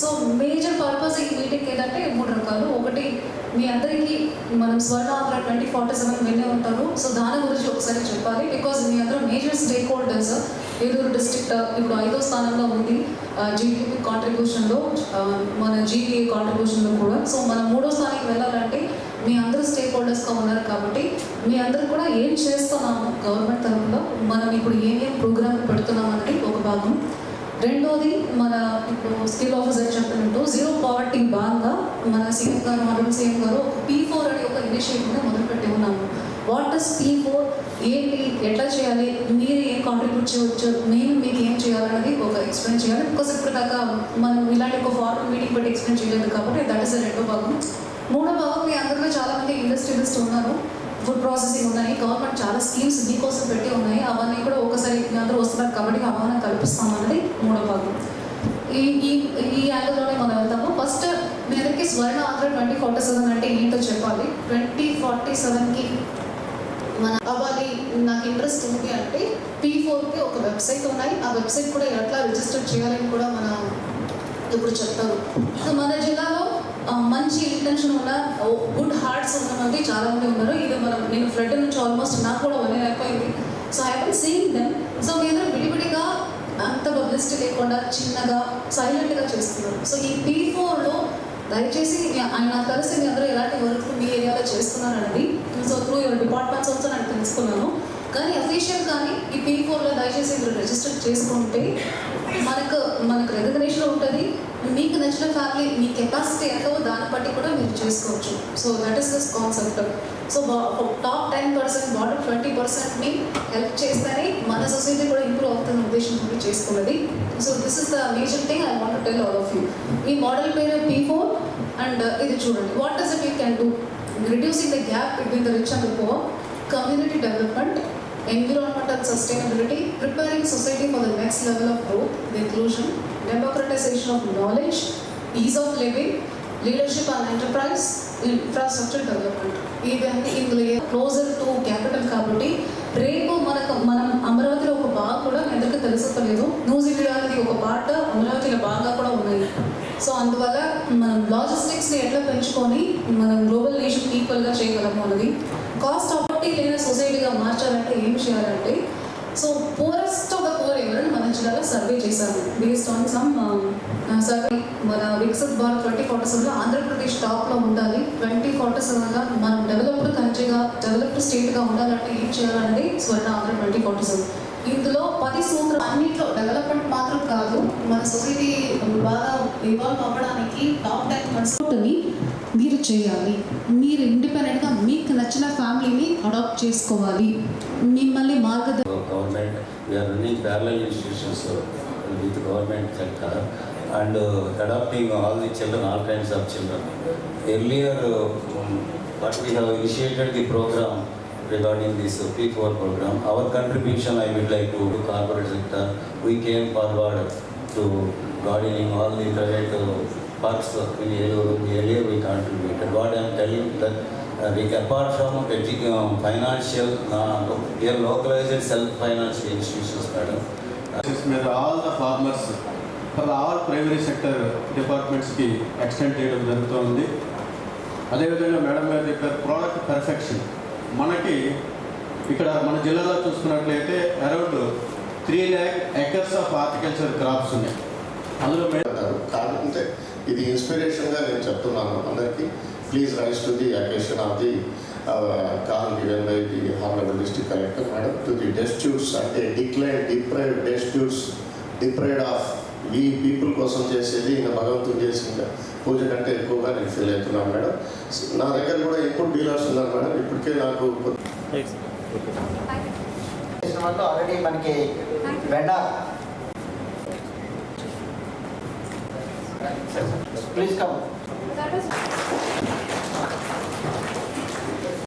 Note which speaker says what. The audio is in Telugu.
Speaker 1: సో మేజర్ పర్పస్ ఈ మీటింగ్ ఏంటంటే మూడు రకాలు. ఒకటి మీ అందరికీ మనం Swarna Andhra twenty forty seven వినే ఉంటారు. సో దాని గురించి ఒకసారి చెప్పాలి. బికాజ్ మీ అందరూ major stakeholders Eluru district ఇప్పుడు ఐదో స్థానంలో ఉంది. జీడీపీ కాంట్రిబ్యూషన్లో మన జీడీఏ కాంట్రిబ్యూషన్లో కూడా. సో మనం మూడో స్థానానికి వెళ్ళాలంటే మీ అందరూ స్టేక్ హోల్డర్స్గా ఉన్నారు కాబట్టి మీ అందరూ కూడా ఏం చేస్తున్నాము గవర్నమెంట్ తరఫున? మనం ఇప్పుడు ఏమేమి ప్రోగ్రామ్ పెడుతున్నాం అనేది ఒక భాగం రెండోది మన ఇప్పుడు స్కిల్ ఆఫీసర్ చెప్పినట్టు జీరో పావర్టీ భాగంగా మన సీఎం గారు అరుణ్ సీఎం గారు ఒక పీ ఫోర్ అనే ఒక ఇనిషియేటివ్ని మొదలుపెట్టి ఉన్నాము. వాట్ ఇస్ పీ ఫోర్ ఏంటి? ఎట్లా చేయాలి? మీరు ఏం కాంట్రిబ్యూట్ చేయవచ్చు? మేము మీకు ఏం చేయాలనేది ఒక ఎక్స్ప్లెయిన్ చేయాలి. బికాస్ ఇప్పుడు దాకా మనం ఇలాంటి ఒక ఫార్మల్ మీటింగ్ బట్టి ఎక్స్ప్లెయిన్ చేయలేదు కాబట్టి దట్ ఇస్ రెండో భాగం. మూడో భాగం మీ అందరిలో చాలా మంది ఇండస్ట్రియలిస్ట్ ఉన్నారు. ఫుడ్ ప్రాసెసింగ్ ఉన్నాయి గవర్నమెంట్ చాలా స్కీమ్స్ మీకోసం పెట్టి ఉన్నాయి. అవన్నీ కూడా ఒకసారి మీ అందరూ వస్తున్నారు కాబట్టి అవగాహన కల్పిస్తామన్నది మూడో భాగం. ఈ ఈ ఈ యాంగిల్లోనే మనం వెళ్తాము. ఫస్ట్ మీ అందరికీ Swarna Andhra twenty forty seven అంటే ఏంటో చెప్పాలి. ట్వంటీ ఫార్టీ సెవెన్కి మన అవ్వాలి నాకు ఇంట్రెస్ట్ ఉంది అంటే పీ ఫోర్కి ఒక వెబ్సైట్ ఉన్నాయి. ఆ వెబ్సైట్ కూడా ఎట్లా రిజిస్టర్ చేయాలని కూడా మన ఇప్పుడు చెప్తారు. సో మన జిల్లాలో మంచి ఇంటెన్షన్ ఉన్న గుడ్ హార్ట్స్ ఉన్న మంది చాలా మంది ఉన్నారు. ఇది మనం నేను ఫ్లడ్ నుంచి ఆల్మోస్ట్ నాకు కూడా వన్ ఇయర్ అయిపోయింది. సో ఐ హెన్ సీయింగ్ దెమ్ సో మీరు విడివిడిగా అంత పబ్లిసిటీ లేకుండా చిన్నగా సైలెంట్గా చేస్తున్నారు సో ఈ పీ ఫోర్లో దయచేసి ఆయన కలిసి మీ అందరూ ఎలాంటి వర్క్ మీ ఏరియాలో చేస్తున్నారు అనేది so through your departments also నేను తెలుసుకున్నాను. కానీ అఫీషియల్ కానీ ఈ పీ ఫోర్లో దయచేసి మీరు రిజిస్టర్ చేసుకుంటే మనకు మనకు రెకగ్నేషన్ ఉంటుంది మీకు నచ్చిన మీ కెపాసిటీ ఎంతో దాన్ని బట్టి కూడా మీరు చేసుకోవచ్చు. So that is this concept so top ten percent bottom twenty పర్సెంట్ని help చేస్తేనే మన సొసైటీ కూడా ఇంప్రూవ్ అవుతున్న కూడా చేసుకున్నది so this is the major thing I want tell all of you ఈ మోడల్ పేరు పీ ఫోర్ అండ్ ఇది చూడండి. What does it you can do reducing the gap between the rich and the poor community development, environmental sustainability, preparing society for the next level of growth, the inclusion, democratization of knowledge, ease of living leadership and enterprise infrastructure development ఇవన్నీ ఇందులో క్లోజర్ టు క్యాపిటల్ కాబట్టి రేపు మనకు మనం అమరావతిలో ఒక బాగా కూడా మీ అందరికీ తెలుసుకోలేదు న్యూజిలాండ్ అనేది ఒక పార్ట్ అమరావతిలో బాగా కూడా ఉన్నాయి. సో అందువల్ల మనం లాజిస్టిక్స్ని ఎట్లా పెంచుకొని మనం గ్లోబల్ నేషన్ ఈక్వల్గా చేయగలము అన్నది. కాస్ట్ ఆపర్టీ లేని సొసైటీగా మార్చాలంటే ఏం చేయాలంటే so poorest of the poor ఎవరని మన జిల్లాలో సర్వే చేశారు. బేస్డ్ ఆన్ సమ్ సర్వే మన వికసిత్ భారత్ ట్వంటీ ఫార్టీ సెవెన్లో ఆంధ్రప్రదేశ్ టాప్లో ఉండాలి. ట్వంటీ ఫార్టీ సెవెన్గా మనం డెవలప్డ్ కంట్రీగా డెవలప్డ్ స్టేట్గా ఉండాలంటే ఏం చేయాలన్నది Swarna Andhra twenty forty seven ఇందులో పది సూత్రం అన్నింటిలో డెవలప్మెంట్ మాత్రం కాదు. మన సొసైటీ బాగా ఇవాల్వ్ అవ్వడానికి టాప్ టెన్ కన్సల్ట్ని మీరు చేయాలి. మీరు ఇండిపెండెంట్గా మీకు నచ్చిన ఫ్యామిలీని అడాప్ట్ చేసుకోవాలి. మిమ్మల్ని మార్గదర్శనం
Speaker 2: government we are running and uh, adopting all the children, all kinds of children. Earlier, um, what we have initiated the program regarding this uh, P4 program, our contribution I would like to do corporate sector, we came forward to gardening all the private uh, parks in Eluru, earlier we contributed. What I am telling that uh, we, apart from edu- um, financial, uh, we have localized self-financial institutions, madam.
Speaker 3: This మీద all the farmers for all primary sector డిపార్ట్మెంట్స్కి extend చేయడం జరుగుతుంది. అదేవిధంగా మేడం గారు చెప్పారు ప్రోడక్ట్ పెర్ఫెక్షన్. మనకి ఇక్కడ మన జిల్లాలో చూసుకున్నట్లయితే around three lakh acres of horticulture crops ఉన్నాయి. అందులో
Speaker 4: కాకపోతే ఇది ఇన్స్పిరేషన్గా నేను చెప్తున్నాను అందరికీ. Please rise to the occasion of the call given by the honourable district collector. Madam to the destitutes అంటే decline deprived destitutes deprived of ఈ పీపుల్ కోసం చేసేది ఇంకా భగవంతుడు చేసిన పూజ కంటే ఎక్కువగా నేను ఫీల్ అవుతున్నాను మేడం. నా దగ్గర కూడా ఇంపుట్ డీలర్స్ ఉన్నారు మేడం. ఇప్పటికే నాకు
Speaker 5: ఆల్రెడీ మనకి వెండ. Please come